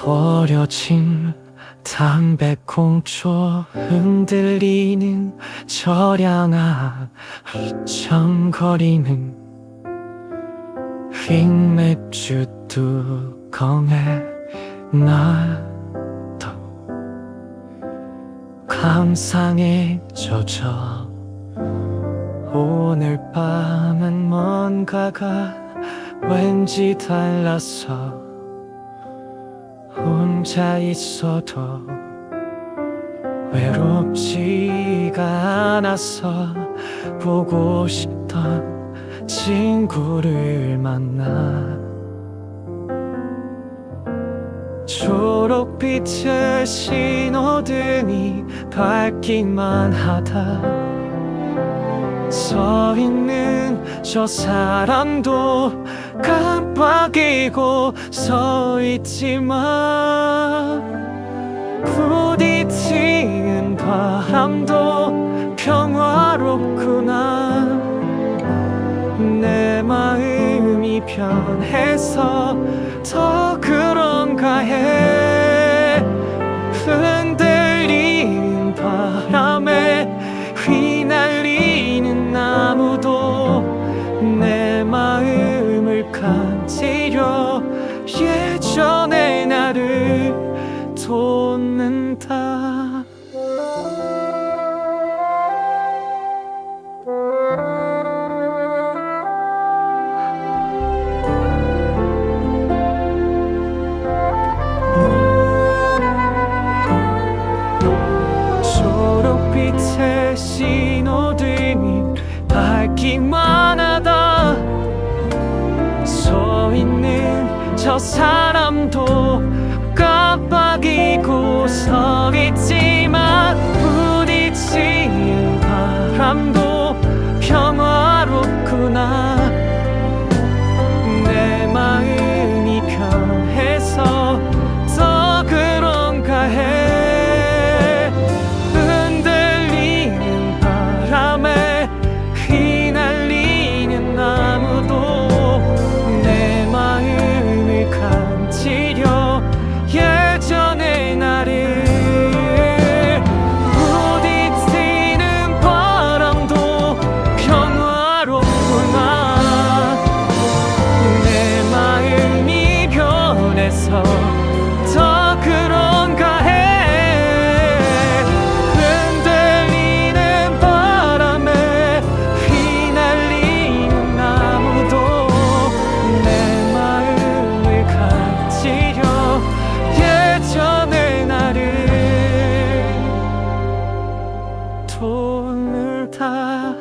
버려진 담배꽁초 흔들리는 저량아 휘청거리는 흰 맥주 뚜껑에 나도 감상에 젖어 오늘 밤은 뭔가가 왠지 달라서 혼자 있어도 외롭지가 않아서 보고 싶던 친구를 만나 초록빛의 신호등이 밝기만 하다 서 있는 저 사람도 깜빡이고 서 있지만 부딪히는 바람도 평화롭구나. 내 마음이 변해서 더 그런가 해 간지려 예전의 나를 돋는다. 초록빛의 신호등이 밝기만 저 사람도 깜빡이고 서 있지 위해서 더 그런가 흔들리는 바람에 휘날리는 나무도 내 마음을 감지려 예전의 나를 돈을 다